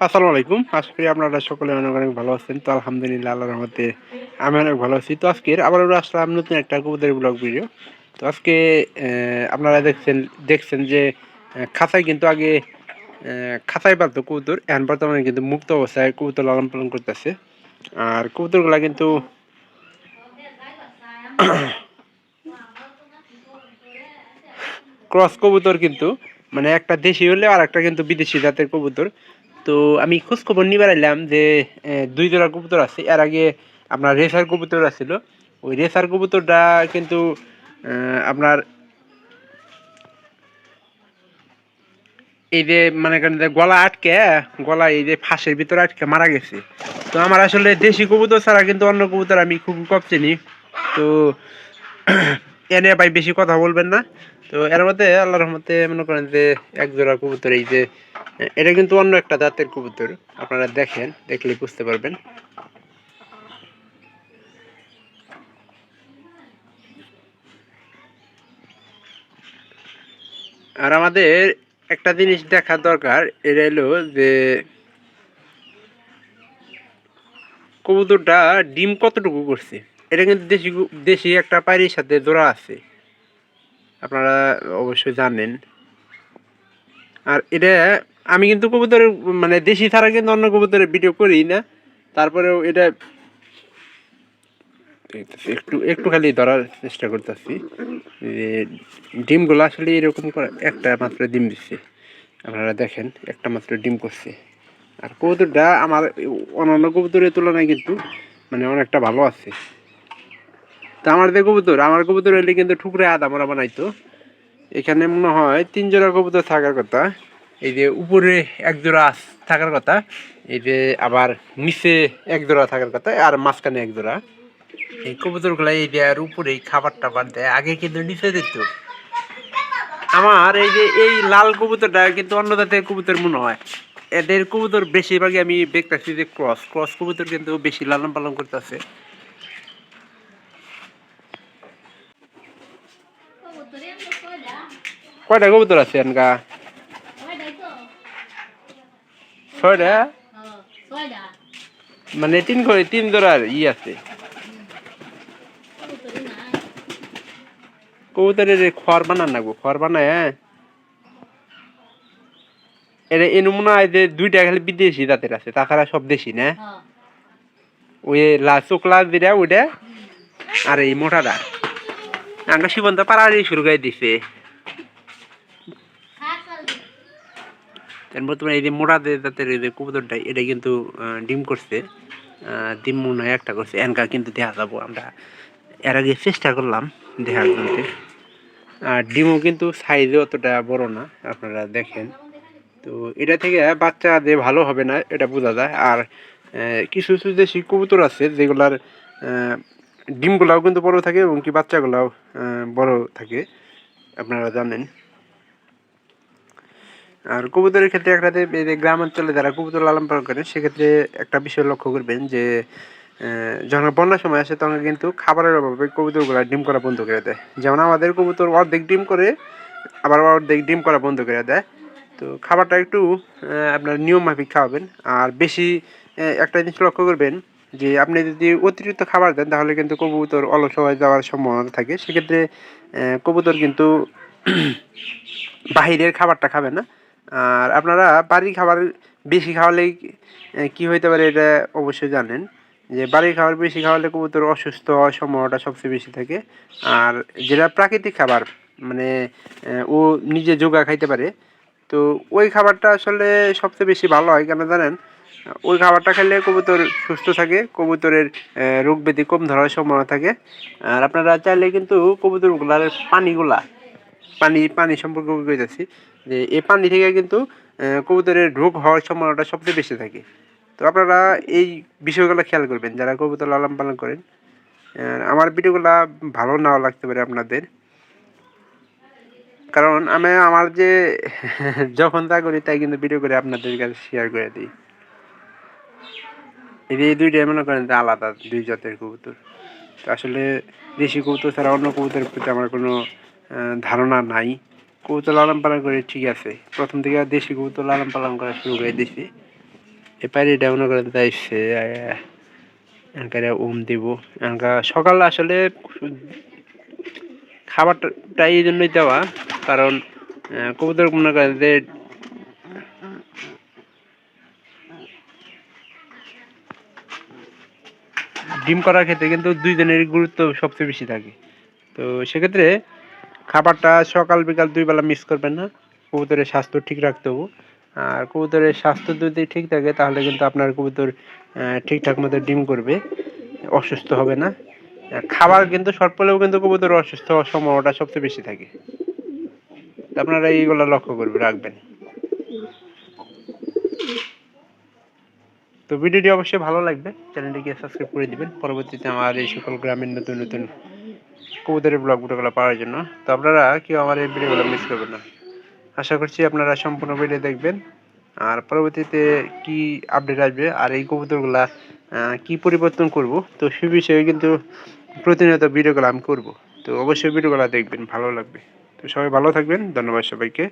আসসালামু আলাইকুম। আশা করি আপনারা সকলে অনেক অনেক ভালো আছেন। তো আলহামদুলিল্লাহ, আল্লাহর রহমতে আমি অনেক ভালো আছি। তো আজকের আবার আসলাম নতুন একটা কবুতরের ব্লগ ভিডিও তো আজকে আপনারা দেখছেন দেখছেন যে খাঁচায় কিন্তু আগে খাঁচায় পালতো কবুতর। এখন বর্তমানে কিন্তু মুক্ত অবস্থায় কবুতর লালন পালন করতেছে। আর কবুতরগুলা কিন্তু ক্রস কবুতর কিন্তু মানে একটা দেশি হলে আর একটা কিন্তু বিদেশি জাতের কবুতর। তো আমি খোঁজ খবর নিবার এলাম যে দুই জোড়া কবুতর আছে। এর আগে আপনার রেসার কবুতর আছিল। ওই রেসার কবুতরটা কিন্তু আপনার এই যে মানে গলা আটকে, গলা এই যে ফাঁসের ভিতরে আটকে মারা গেছে। তো আমার আসলে দেশি কবুতর ছাড়া কিন্তু অন্য কবুতর আমি খুব কম চিনি। তো এনে ভাই বেশি কথা বলবেন না। তো এর মধ্যে আল্লাহর রহমতে মনে করেন যে, এক জোড়া কবুতর এই যে এটা কিন্তু অন্য একটা জাতের কবুতর। আপনারা দেখেন দেখলে বুঝতে পারবেন। আর আমাদের একটা জিনিস দেখা দরকার, এটা হলো যে কবুতরটা ডিম কতটুকু করছে? এটা কিন্তু দেশি দেশি একটা পায়রির সাথে জোড়া আছে। আপনারা অবশ্যই জানেন। আর এটা আমি কিন্তু কবুতরের মানে দেশি ছাড়া কিন্তু অন্য কবুতরের ভিডিও করি না। তারপরেও এটা একটু একটু খালি ধরার চেষ্টা করতেছি। যে ডিমগুলো আসলে এরকম করে, একটা মাত্র ডিম দিচ্ছে আপনারা দেখেন, একটা মাত্র ডিম করছে। আর কবুতরটা আমার অন্যান্য কবুতরের তুলনায় কিন্তু মানে অনেকটা ভালো আছে। তা আমার যে কবুতর, আমার কবুতর হলে কিন্তু ঠুকরে আদা মরা বানাইতো। এখানে মনে হয় তিন জোড়া কবুতর থাকার কথা। এই যে উপরে এক জোড়া থাকার কথা, এই যে আবার নিচে এক জোড়া থাকার কথা, আর মাঝখানে এক জোড়া এই কবুতরগুলো এই যে আর উপরে খাবার টাবার দেয়, আগে কিন্তু নিচে দিত। আমার এই যে এই লাল কবুতরটা কিন্তু অন্য জাতের কবুতর মনে হয়। এদের কবুতর বেশিরভাগই আমি দেখতেছি যে ক্রস ক্রস কবুতর কিন্তু বেশি লালন পালন করতেছে। কয়টা কবুতর আছে এনকা? ছয়টা মানে তিন করে তিন জোড়ার ই আছে। কবুতরের খড় বানান লাগবো খড় বানায় এটা এনে মনে হয় যে দুইটা খালি বিদেশি জাতের আছে তাছাড়া সব দেশি না? ওই লা চোখলা যেটা ওইটা। আর এই মোটাটা আমরা সীমন্ত পাড়াড়ি শুরু করে দিছে। বর্তমানে এই যে মোটা যে জাতের এই যে কবুতরটা, এটা কিন্তু ডিম করছে। ডিম মনে হয় একটা করছে। এনকা কিন্তু দেখা যাব আমরা। এর আগে চেষ্টা করলাম দেখার জন্য। আর ডিমও কিন্তু সাইজে অতটা বড় না, আপনারা দেখেন। তো এটা থেকে বাচ্চা যে ভালো হবে না, এটা বোঝা যায়। আর কিছু কিছু দেশি কবুতর আছে যেগুলার ডিমগুলাও কিন্তু বড় থাকে এবং কি বাচ্চাগুলাও বড় থাকে। আপনারা জানেন। আর কবুতরের ক্ষেত্রে একটা গ্রাম অঞ্চলে যারা কবুতর লালন পালন করেন সেক্ষেত্রে একটা বিষয় লক্ষ্য করবেন যে যখন বন্যার সময় আসে, তখন কিন্তু খাবারের অভাবে কবুতরগুলো ডিম করা বন্ধ করে দেয়। যেমন আমাদের কবুতর অর্ধেক ডিম করে, আবার অর্ধেক ডিম করা বন্ধ করে দেয়। তো খাবারটা একটু আপনার নিয়ম মাফিক খাওয়াবেন। আর বেশি একটা জিনিস লক্ষ্য করবেন যে, আপনি যদি অতিরিক্ত খাবার দেন, তাহলে কিন্তু কবুতর অলস হয়ে যাওয়ার সম্ভাবনা থাকে। সেক্ষেত্রে কবুতর কিন্তু বাহিরের খাবারটা খাবে না। আর আপনারা বাড়ির খাবার বেশি খাওয়ালেই আহ, কি হইতে পারে এটা অবশ্যই জানেন যে বাড়ির খাবার বেশি খাওয়ালে কবুতর অসুস্থ হওয়ার সম্ভাবনাটা সবচেয়ে বেশি থাকে। আর যেটা প্রাকৃতিক খাবার মানে ও নিজে যোগা খাইতে পারে তো ওই খাবারটা আসলে সবচেয়ে বেশি ভালো হয়। কেন জানেন ওই খাবারটা খেলে কবুতর সুস্থ থাকে কবুতরের রোগ ব্যাধি কম ধরার সম্ভাবনা থাকে। আর আপনারা চাইলে কিন্তু কবুতরগুলার পানিগুলা পানি পানি সম্পর্কে কইতেছি যে, এই পানি থেকে কিন্তু কবুতরের রোগ হওয়ার সম্ভাবনাটা সবচেয়ে বেশি থাকে। তো আপনারা এই বিষয়গুলো খেয়াল করবেন, যারা কবুতর লালন পালন করেন। আমার ভিডিওগুলো ভালো নাও লাগতে পারে আপনাদের। কারণ আমি আমার যে, যখন তা করি তাই কিন্তু ভিডিও করে আপনাদের কাছে শেয়ার করে দিই। এই দুইটাই মনে করেন যে আলাদা, দুই জাতের কবুতর। তো আসলে দেশি কবুতর ছাড়া অন্য কবুতরের প্রতি আমার কোনো ধারণা নাই। কবুতর লালন পালন করে ঠিক আছে। প্রথম থেকে দেশি কবুতর লালন পালন করা শুরু করে দিছি। এপারে ডাউন করে দিয়েছে এনকারে উম দিব। এনকা সকাল আসলে খাবারটা এই জন্যই দেওয়া, কারণ কবুতর মনে করে যে, ডিম করার ক্ষেত্রে কিন্তু দুইজনের গুরুত্ব সবচেয়ে বেশি থাকে। তো সেক্ষেত্রে খাবারটা সকাল, বিকাল দুই বেলা মিস করবেন না। কবুতরের স্বাস্থ্য ঠিক রাখতে হবে। আর কবুতরের স্বাস্থ্য যদি ঠিক থাকে, তাহলে কিন্তু আপনার কবুতর ঠিকঠাক মতো ডিম করবে, অসুস্থ হবে না। খাবার কিন্তু শর্ট পড়লেও কিন্তু কবুতর অসুস্থ হওয়ার সম্ভাবনাটা সবচেয়ে বেশি থাকে। আপনারা এইগুলো লক্ষ্য করবে, রাখবেন। তো ভিডিওটি অবশ্যই ভালো লাগবে। চ্যানেলটিকে সাবস্ক্রাইব করে দিবেন। পরবর্তীতে আমার এই সকল গ্রামের নতুন নতুন কবুতরের ব্লগ ভিডিওগুলো পাওয়ার জন্য। তো আপনারা কেউ আমার এই ভিডিওগুলো মিস করবেন না। আশা করছি আপনারা সম্পূর্ণ ভিডিও দেখবেন। আর পরবর্তীতে কি আপডেট আসবে আর এই কবুতরগুলা কি পরিবর্তন করব, তো সে বিষয়ে কিন্তু প্রতিনিয়ত ভিডিওগুলো আমি করব। তো অবশ্যই ভিডিওগুলো দেখবেন, ভালো লাগবে। তো সবাই ভালো থাকবেন। ধন্যবাদ সবাইকে।